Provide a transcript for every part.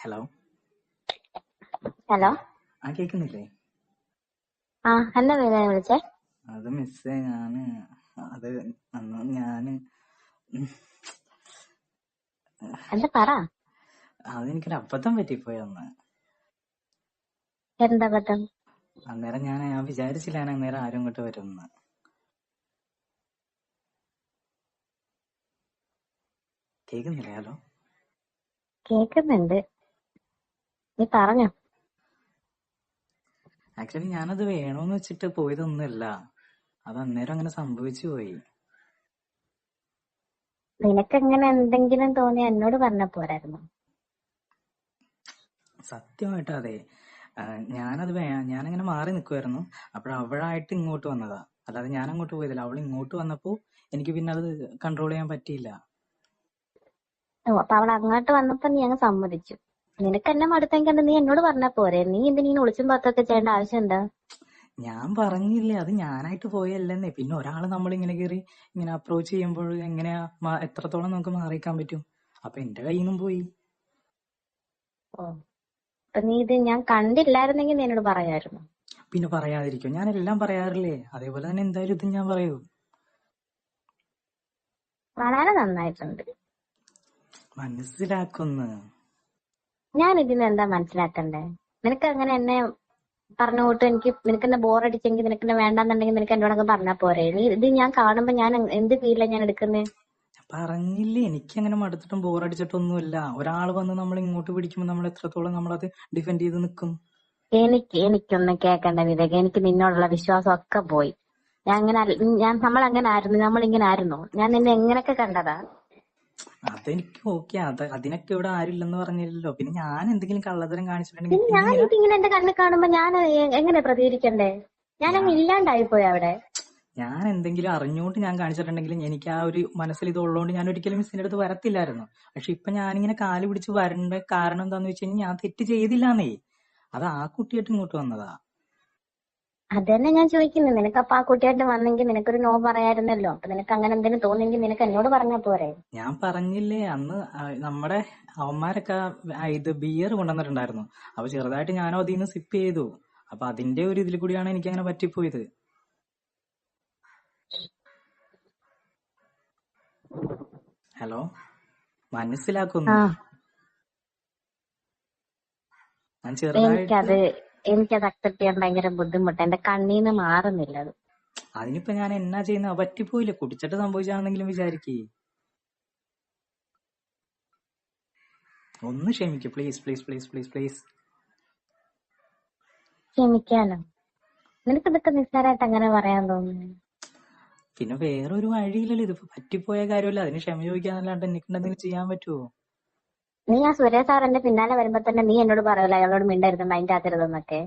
Hello hello ആ കേക്കുന്നില്ലേ? ആ എന്നാ വേദന വിളിച്ചേ? അത് മിസ്സേ ഞാൻ അത് അന്ന് ഞാൻ എന്താ പറ? അതെനിക്കൊരു അബദ്ധം പറ്റിപ്പോയി അന്ന്. എന്താ അബദ്ധം? അന്നേരം ഞാൻ ഞാൻ വിചാരിച്ചില്ല ഞാൻ അന്നേരം ആരും ഇങ്ങോട്ട് വരുമെന്ന് കേക്കുന്നില്ലേ? ഹലോ കേക്കുന്നുണ്ട്. നീ പറഞ്ഞോ. ആക്ച്വലി ഞാനത് വേണോന്ന് വെച്ചിട്ട് പോയതൊന്നുമല്ല. അത് അന്നേരം അങ്ങനെ സംഭവിച്ചു പോയി. നിനക്ക് അങ്ങനെ എന്തെങ്കിലും തോന്നി എന്നോട് പറഞ്ഞ പോരായിരുന്നു. സത്യമായിട്ട് അതെ. ഞാനത് ഞാനങ്ങനെ മാറി നിൽക്കുമായിരുന്നു അപ്പോൾ അവളായിട്ട് ഇങ്ങോട്ട് വന്നതാ. അല്ലാതെ ഞാൻ അങ്ങോട്ട് പോയതല്ല. അവൾ ഇങ്ങോട്ട് വന്നപ്പോ എനിക്ക് പിന്നെ അത് കൺട്രോൾ ചെയ്യാൻ പറ്റിയില്ല. ഓ അപ്പൊ അവൾ അങ്ങോട്ട് വന്നപ്പോ നീ അങ്ങ് സമ്മതിച്ചു. നിനക്ക് എന്നെ മടുത്തെങ്കിൽ നീ എന്നോട് പറഞ്ഞാ പോരെ. നീ എന്തിനീ ഒളിച്ചും പാത്തൊക്കെ ചെയ്യേണ്ട ആവശ്യം എന്താ? ഞാൻ പറഞ്ഞില്ലേ അത് ഞാനായിട്ട് പോയല്ലെന്നേ. പിന്നെ ഒരാൾ നമ്മളിങ്ങനെ കയറി ഇങ്ങനെ അപ്രോച്ച് ചെയ്യുമ്പോൾ എങ്ങനെയാ എത്രത്തോളം നമുക്ക് മാറിക്കാൻ പറ്റും? അപ്പൊ എന്റെ കയ്യിൽ നിന്നും പോയി നീ ഇത് ഞാൻ കണ്ടില്ലായിരുന്നെങ്കിൽ നീ എന്നോട് പറയായിരുന്നു. പിന്നെ പറയാതിരിക്കും? ഞാൻ എല്ലാം പറയാറില്ലേ. അതേപോലെ തന്നെ എന്തായാലും ഇത് ഞാൻ പറയൂ. വളരെ നന്നായിട്ടുണ്ട്. മനസ്സിലാക്കുന്നു. ഞാൻ ഇതിന് എന്താ മനസ്സിലാക്കണ്ടേ? നിനക്ക് അങ്ങനെ എന്നെ പറഞ്ഞു കൂട്ട് എനിക്ക് നിനക്ക് എന്നെ ബോറടിച്ചെങ്കിൽ നിനക്ക് എന്നെ വേണ്ടെന്നുണ്ടെങ്കിൽ നിനക്ക് എന്നോടൊക്കെ പറഞ്ഞാ പോരെ. നീ ഇത് ഞാൻ കാണുമ്പോ ഞാൻ എന്ത് ഫീലാ ഞാൻ എടുക്കുന്നേ? പറഞ്ഞില്ലേ എനിക്ക് അങ്ങനെ മടുത്തിട്ടും ബോറടിച്ചിട്ടൊന്നുമില്ല. ഒരാൾ വന്ന് നമ്മൾ ഇങ്ങോട്ട് പിടിക്കുമ്പോൾ നമ്മൾ എത്രത്തോളം നമ്മളത് ഡിഫെൻഡ് ചെയ്ത് നിൽക്കും എനിക്ക് എനിക്കൊന്നും കേക്കണ്ട വിവേക. എനിക്ക് നിന്നോടുള്ള വിശ്വാസം ഒക്കെ പോയി. ഞാൻ അങ്ങനെ ഞാൻ നമ്മൾ അങ്ങനെ ആയിരുന്നു നമ്മൾ ഇങ്ങനെ ആയിരുന്നു. ഞാൻ നിന്നെ എങ്ങനെയൊക്കെ കണ്ടതാ? അതെനിക്ക് ഓക്കെ അത് അതിനൊക്കെ ഇവിടെ ആരില്ലെന്ന് പറഞ്ഞില്ലല്ലോ. പിന്നെ ഞാൻ എന്തെങ്കിലും കള്ളത്തരം കാണിച്ചിട്ടുണ്ടെങ്കിൽ ഞാൻ ഇതിങ്ങനെ എന്റെ കണ്ണിൽ കാണുമ്പോ ഞാൻ എങ്ങനെ പ്രതികരിക്കണ്ടേ? ഞാൻ അങ്ങ് ഇല്ലാണ്ടായി പോയി അവിടെ. ഞാൻ എന്തെങ്കിലും അറിഞ്ഞുകൊണ്ട് ഞാൻ കാണിച്ചിട്ടുണ്ടെങ്കിൽ എനിക്ക് ആ ഒരു മനസ്സിൽ ഇത് ഉള്ളതുകൊണ്ട് ഞാൻ ഒരിക്കലും മിസ്സിന്റെ അടുത്ത് വരത്തില്ലായിരുന്നു. പക്ഷെ ഇപ്പൊ ഞാനിങ്ങനെ കാൽ പിടിച്ച് വരേണ്ട കാരണം എന്താന്ന് വെച്ച് കഴിഞ്ഞാൽ ഞാൻ തെറ്റ് ചെയ്തില്ലാന്നേ. അത് ആ കുട്ടിയായിട്ട് ഇങ്ങോട്ട് വന്നതാ. അതന്നെ ഞാൻ ചോദിക്കുന്നത് നിനക്ക് അപ്പൊ ആ കുട്ടിയായിട്ട് വന്നെങ്കിൽ നിനക്കൊരു നോ പറയായിരുന്നല്ലോ. അപ്പൊ നിനക്ക് അങ്ങനെ എന്തെങ്കിലും തോന്നിയെങ്കിൽ നിനക്ക് എന്നോട് പറഞ്ഞാ പോരെ. ഞാൻ പറഞ്ഞില്ലേ അന്ന് നമ്മുടെ അവന്മാരൊക്കെ ഇത് ബിയർ കൊണ്ടുവന്നിട്ടുണ്ടായിരുന്നു. അപ്പൊ ചെറുതായിട്ട് ഞാനും അതിൽ നിന്ന് സിപ്പ് ചെയ്തു. അപ്പൊ അതിന്റെ ഒരു ഇതിൽ കൂടിയാണ് എനിക്ക് അങ്ങനെ പറ്റിപ്പോയത്. ഹലോ? മനസ്സിലാക്കുന്നു. ഞാൻ ചെറുതായിട്ട് എനിക്കത് അക്സെപ്റ്റ് ചെയ്യാൻ ഭയങ്കര ബുദ്ധിമുട്ട്. എന്റെ കണ്ണീന്ന് മാറുന്നില്ല അത്. അതിനിപ്പോ ഞാൻ എന്നാ ചെയ്യുന്ന? പറ്റിപ്പോയില്ലേ? കുടിച്ചിട്ട് സംഭവിച്ചാണെങ്കിലും വിചാരിക്കേ. ഒന്ന് ക്ഷമിക്ക്. Please please please please please ക്ഷമിക്കാനോ? നിനക്ക് ഇതൊക്കെ നിസ്സാരമായിട്ട് അങ്ങനെ പറയാൻ തോന്നുന്നു. പിന്നെ വേറൊരു വഴിയില്ലല്ലോ. ഇതിപ്പോ പറ്റിപ്പോയ കാര്യമല്ല? അതിന് ക്ഷമ ചോദിക്കാന്നല്ലാണ്ട് എനിക്കുണ്ടെന്തെങ്കിലും ചെയ്യാൻ പറ്റുമോ നീ ആ സുരേഷ് സാർ എന്റെ പിന്നാലെ വരുമ്പോ തന്നെ നീ എന്നോട് പറയല അയാളോട് മിണ്ടരുത് മൈൻഡ് ആക്കരുതെന്നൊക്കെ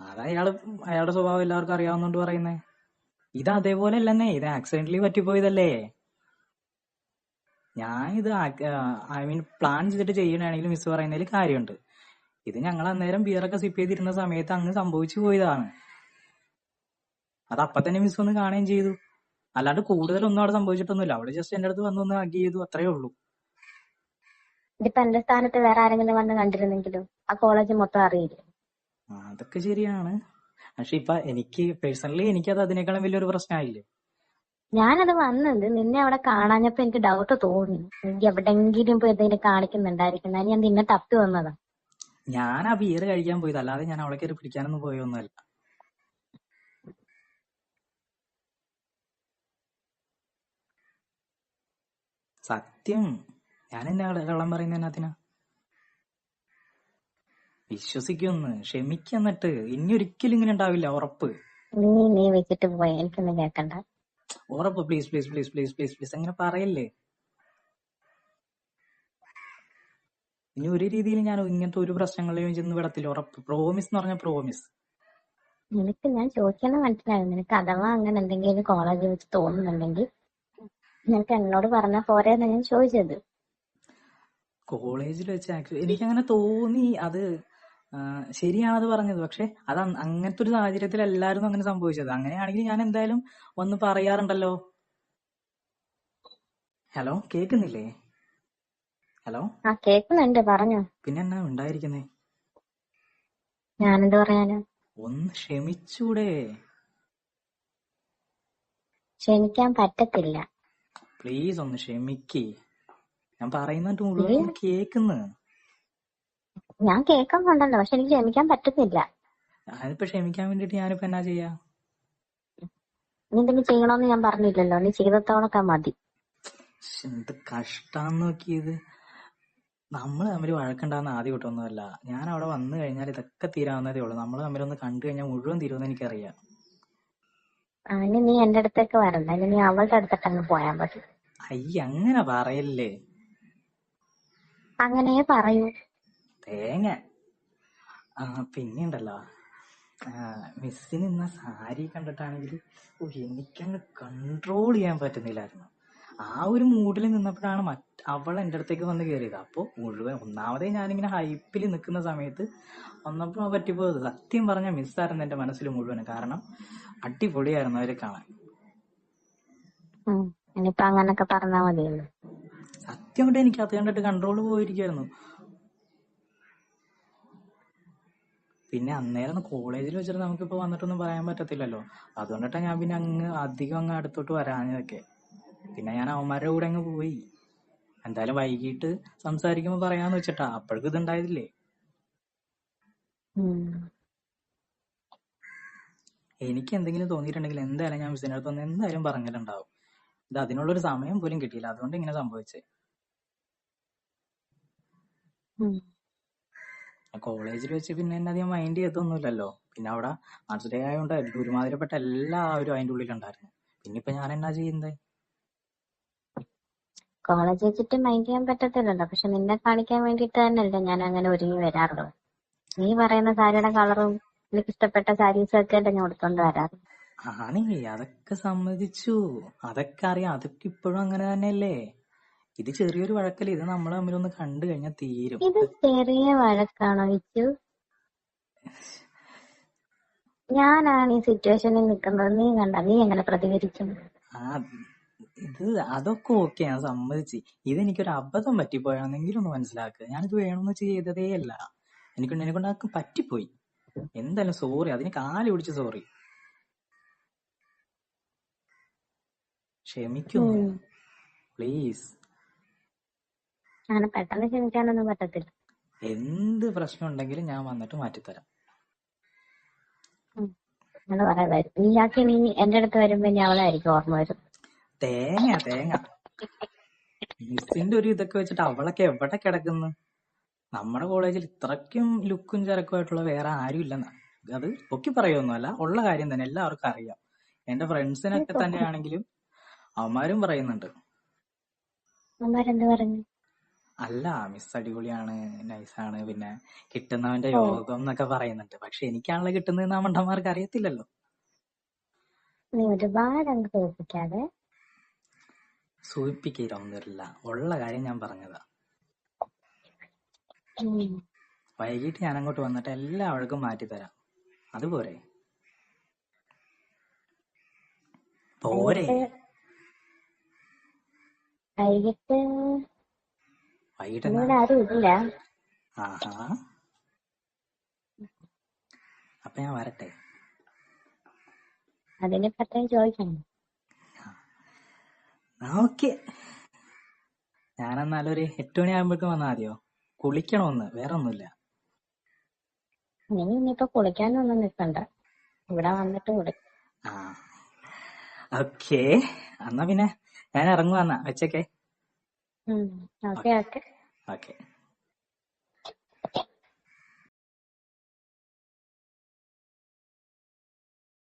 അത് അയാൾ അയാളുടെ സ്വഭാവം എല്ലാവർക്കും അറിയാവുന്നോണ്ട് പറയുന്നേ. ഇത് അതേപോലെ അല്ലെന്നേ ഇത് ആക്സിഡന്റലി പറ്റിപ്പോയതല്ലേ. ഞാൻ ഇത് ഐ മീൻ പ്ലാൻ ചെയ്തിട്ട് ചെയ്യണാണെങ്കിലും മിസ് പറയുന്നതിൽ കാര്യമുണ്ട്. ഇത് ഞങ്ങൾ അന്നേരം ബിയറൊക്കെ സിപ്പ് ചെയ്തിരുന്ന സമയത്ത് അങ്ങ് സംഭവിച്ചു പോയതാണ്. അത് അപ്പൊ തന്നെ മിസ് ഒന്ന് കാണുകയും ചെയ്തു. അല്ലാണ്ട് കൂടുതലൊന്നും അവിടെ സംഭവിച്ചിട്ടൊന്നുമില്ല. അവിടെ ജസ്റ്റ് എന്റെ അടുത്ത് വന്നൊന്ന് ഹഗ് ചെയ്തു അത്രേ ഉള്ളൂ. ഇതിപ്പോ എന്റെ സ്ഥാനത്ത് വേറെ ആരെങ്കിലും വന്ന് കണ്ടിരുന്നെങ്കിലും ആ കോളേജ് മൊത്തം അറിയില്ലേ? അതൊക്കെ ശരിയാണ്. പക്ഷെ ഇപ്പൊ എനിക്ക് പേഴ്സണലി എനിക്കത് അതിനേക്കാളും വലിയൊരു പ്രശ്നമായില്ലേ ഞാനത് വന്നത് നിന്നെ അവിടെ കാണാഞ്ഞപ്പോ എനിക്ക് ഡൗട്ട് തോന്നി. എനിക്ക് എവിടെങ്കിലും പോയി എന്തെങ്കിലും കാണിക്കുന്നുണ്ടായിരിക്കും ഞാൻ നിന്നെ തപ്പി വന്നതാ. ഞാൻ ആ ബിയർ കഴിക്കാൻ പോയത്. അല്ലാതെ ഞാൻ അവിടെ കയറി പിടിക്കാനൊന്നും പോയൊന്നുമല്ല. സത്യം. ഞാൻ എന്നെ കള്ളം പറയുന്ന അതിനാ വിശ്വസിക്കൊന്ന് ക്ഷമിക്കന്നിട്ട് ഇനി ഒരിക്കലും ഇങ്ങനെ ഉണ്ടാവില്ല ഉറപ്പ്. നീ നീ വെച്ചിട്ട് പോയി എനിക്കൊന്നും കേക്കണ്ട. ഉറപ്പ് please please please please please please അങ്ങനെ പറയല്ലേ? ഇനി ഒരു രീതിയിൽ ഞാൻ ഇങ്ങനത്തെ ഒരു പ്രശ്നങ്ങളിലും ചെന്ന് വിടത്തില്ല ഉറപ്പ്. പ്രോമിസ് എന്ന് പറഞ്ഞ പ്രോമിസ് നിനക്ക് ഞാൻ ചോദിക്കണ മനസ്സിലായി? നിനക്ക് അഥവാ അങ്ങനെ എന്തെങ്കിലും കോളേജിൽ വെച്ച് തോന്നുന്നുണ്ടെങ്കിൽ നിനക്ക് എന്നോട് പറഞ്ഞ പോരെന്നാ ഞാൻ ചോദിച്ചത്. കോളേജിൽ വെച്ച് ആക്ച്വലി എനിക്കങ്ങനെ തോന്നി അത് ശരിയാണ് ശരിയാണത് പറഞ്ഞത്. പക്ഷെ അത് അങ്ങനത്തെ ഒരു സാഹചര്യത്തിൽ എല്ലാവരും അങ്ങനെ സംഭവിച്ചത്. അങ്ങനെയാണെങ്കിൽ ഞാൻ എന്തായാലും വന്ന് പറയാറുണ്ടല്ലോ. ഹലോ കേക്കുന്നില്ലേ? ഹലോ? ആ കേക്കുന്നുണ്ട്. പറഞ്ഞോ. പിന്നെ എന്നാ ഉണ്ടായിരിക്കുന്നേ? ഞാനെന്ത് പറയാനാ? ഒന്ന് ക്ഷമിച്ചൂടെ. ക്ഷമിക്കാൻ പറ്റത്തില്ല. പ്ലീസ് ഒന്ന് ക്ഷമിക്ക്. ഞാൻ പറയുന്നത് മുഴുവൻ കേക്കുന്നു ഞാൻ കേൾക്കുന്നുണ്ടല്ലോ പക്ഷെ എനിക്ക് ക്ഷമിക്കാൻ പറ്റുന്നില്ല. ഞാനിപ്പോ ക്ഷമിക്കാൻ വേണ്ടിട്ട് ഞാനിപ്പോ എന്നാ ചെയ്യാ? നീ എന്തെങ്കിലും ചെയ്യണോന്ന് ഞാൻ പറഞ്ഞില്ലല്ലോ. നീ ചെയ്തത്തോണൊക്കെ മതി. എന്ത് കഷ്ടാന്ന് നോക്കിയത്. നമ്മൾ തമ്മിൽ വഴക്കുണ്ടാകുന്ന ആദ്യം തൊട്ടൊന്നുമല്ല ഞാൻ അവിടെ വന്നു കഴിഞ്ഞാൽ ഇതൊക്കെ തീരാവുന്നതേ ഉള്ളൂ. നമ്മൾ തമ്മിലൊന്ന് കണ്ടു കഴിഞ്ഞാൽ മുഴുവൻ തീരുമെന്ന് എനിക്കറിയാം. നീ എന്റെ അടുത്തേക്ക് വരണ്ട. നീ അവളുടെ അടുത്തേക്ക് അങ്ങ് പോയാ മതി. അയ്യ അങ്ങനെ പറയല്ലേ? അങ്ങനെ പറയൂ. തേങ്ങ. ആ പിന്നെ ഉണ്ടല്ലോ മിസ്സിന് ഇന്ന സാരി കണ്ടിട്ടാണെങ്കിൽ എനിക്കങ്ങ് കൺട്രോൾ ചെയ്യാൻ പറ്റുന്നില്ലായിരുന്നു. ആ ഒരു മൂഡിൽ നിന്നപ്പോഴാണ് മറ്റ് അവൾ എന്റെ അടുത്തേക്ക് വന്ന് കയറിയത് അപ്പോൾ മുഴുവൻ ഒന്നാമതേ ഞാനിങ്ങനെ ഹൈപ്പിൽ നിൽക്കുന്ന സമയത്ത് വന്നപ്പോൾ പറ്റിപ്പോയത് സത്യം പറഞ്ഞ മിസ്സായിരുന്നു എന്റെ മനസ്സിൽ മുഴുവൻ കാരണം അടിപൊളിയായിരുന്നു അവരെ കാണാൻ. ഇനിയിപ്പോ അങ്ങനൊക്കെ പറഞ്ഞാ മതിയല്ലോ. സത്യം കൊണ്ട് എനിക്ക് അത് കണ്ടിട്ട് കൺട്രോൾ പോയിരിക്കുമായിരുന്നു പിന്നെ അന്നേരം കോളേജിൽ വെച്ചിട്ട് നമുക്കിപ്പോ വന്നിട്ടൊന്നും പറയാൻ പറ്റത്തില്ലല്ലോ. അതുകൊണ്ടിട്ടാ ഞാൻ പിന്നെ അങ്ങ് അധികം അങ്ങ് അടുത്തോട്ട് വരാഞ്ഞതൊക്കെ. പിന്നെ ഞാൻ അവന്മാരുടെ കൂടെ അങ്ങ് പോയി. എന്തായാലും വൈകിട്ട് സംസാരിക്കുമ്പോ പറയാന്ന് വെച്ചിട്ടാ. അപ്പോഴേക്കും ഇതുണ്ടായതില്ലേ. എനിക്ക് എന്തെങ്കിലും തോന്നിയിട്ടുണ്ടെങ്കിൽ എന്തായാലും ഞാൻ ഒന്ന് എന്തായാലും പറഞ്ഞിട്ടുണ്ടാവും. ഇത് അതിനുള്ളൊരു സമയം പോലും കിട്ടിയില്ല. അതുകൊണ്ട് ഇങ്ങനെ സംഭവിച്ചേ. കോളേജിൽ വെച്ച് പിന്നെ എന്നെ അധികം മൈൻഡ് ചെയ്തൊന്നുമില്ലല്ലോ. പിന്നെ അവിടെ ആർട്സ് ഡേ ആയതുകൊണ്ട് ഒരുമാതിരിപ്പെട്ട എല്ലാവരും അതിന്റെ ഉള്ളിലുണ്ടായിരുന്നു പിന്നെ ഇപ്പൊ ഞാൻ എന്നാ ചെയ്യുന്നത് കോളേജ് വെച്ചിട്ട് മൈൻഡ് ചെയ്യാൻ പറ്റത്തില്ലല്ലോ. പക്ഷെ നിന്നെ കാണിക്കാൻ വേണ്ടിട്ട് തന്നെയല്ലേ ഞാൻ അങ്ങനെ ഒരുങ്ങി വരാറുള്ളത്. നീ പറയുന്ന സാരിയുടെ കളറും എനിക്ക് ഇഷ്ടപ്പെട്ട സാരീസും ഒക്കെ അല്ലേ ഞാൻ എടുത്തോണ്ട് വരാറ്? ആണേ അതൊക്കെ സമ്മതിച്ചു. അതൊക്കെ അറിയാം. അതൊക്കെ ഇപ്പോഴും അങ്ങനെ തന്നെയല്ലേ? ഇത് ചെറിയൊരു വഴക്കല്ലേ. ഇത് നമ്മൾ തമ്മിലൊന്ന് കണ്ടു കഴിഞ്ഞാൽ തീരും. ഇത് ചെറിയ വഴക്കാണോ വിച്ചു? ഞാനാണ് ഈ സിറ്റുവേഷനിൽ നിൽക്കുന്നത്. നീ കണ്ട നീ എങ്ങനെ പ്രതികരിക്കും ആ ഇത് അതൊക്കെ ഓക്കെ. ഞാൻ സമ്മതിച്ച്. ഇതെനിക്കൊരു അബദ്ധം പറ്റിപ്പോയാണെന്നെങ്കിലും ഒന്ന് മനസ്സിലാക്കുക ഞാനിത് വേണമെന്ന് വെച്ച് ചെയ്തതേ അല്ല എനിക്ക് എന്നെ കൊണ്ട് അതൊക്കെ പറ്റിപ്പോയി. എന്തായാലും സോറി അതിന് കാൽ പിടിച്ച് സോറി ക്ഷമിക്കുന്നു പ്ലീസ്. അങ്ങനെ പെട്ടെന്ന് ക്ഷമിക്കാനൊന്നും പറ്റത്തില്ല. എന്ത് പ്രശ്നം ഉണ്ടെങ്കിലും ഞാൻ വന്നിട്ട് മാറ്റിത്തരാം. അങ്ങനെ നീ എന്റെ അടുത്ത് വരുമ്പോ ഇനി അവളായിരിക്കും ഓർമ്മ വരും തേങ്ങ തേങ്ങ. മിസ്സിന്റെ ഒരു ഇതൊക്കെ വെച്ചിട്ട് അവളൊക്കെ എവിടെ കിടക്കുന്നു? നമ്മുടെ കോളേജിൽ ഇത്രക്കും ലുക്കും ചരക്കും ആയിട്ടുള്ള വേറെ ആരും ഇല്ലെന്നാ. അത് പൊക്കി പറയൊന്നുമല്ല ഉള്ള കാര്യം തന്നെ എല്ലാവർക്കും അറിയാം. എന്റെ ഫ്രണ്ട്സിനൊക്കെ തന്നെയാണെങ്കിലും അവന്മാരും പറയുന്നുണ്ട്. പറഞ്ഞു? അല്ല മിസ് അടിപൊളിയാണ് നൈസാണ് പിന്നെ കിട്ടുന്നവന്റെ യോഗം എന്നൊക്കെ പറയുന്നുണ്ട്. പക്ഷെ എനിക്കാണല്ലോ കിട്ടുന്നതെന്ന് ആ മണ്ടന്മാർക്ക് അറിയത്തില്ലല്ലോ. നീ ഒരുപാട് അങ്ങ് തോൽപ്പിക്കാതെ സൂചിപ്പിക്കലൊന്നുമില്ല ഉള്ള കാര്യം ഞാൻ പറഞ്ഞതാ. വൈകിട്ട് ഞാൻ അങ്ങോട്ട് വന്നിട്ട് എല്ലാ അവൾക്കും മാറ്റി തരാം. അതുപോരെ. പോരെ. വൈകിട്ട് ഇവിടെ ആരും ഇല്ല. അപ്പൊ ഞാൻ വരട്ടെ. അതിനെ പറ്റി ചോദിക്കണം. ഓക്കെ. ഞാനെന്നാലൊരു എട്ട് മണി ആകുമ്പോഴേക്കും വന്നാ മതിയോ? കുളിക്കണമെന്ന്. വേറെ ഒന്നുമില്ല നീ ഇനിയിപ്പോ കുളിക്കാനൊന്നും നിൽക്കണ്ട. ഇവിടെ വന്നിട്ട് കുളി ഓക്കെ. എന്നാ പിന്നെ ഞാൻ ഇറങ്ങുവാന്നാ. വെച്ചേക്കെ. ഓക്കെ. ഓക്കെ. ഓക്കെ.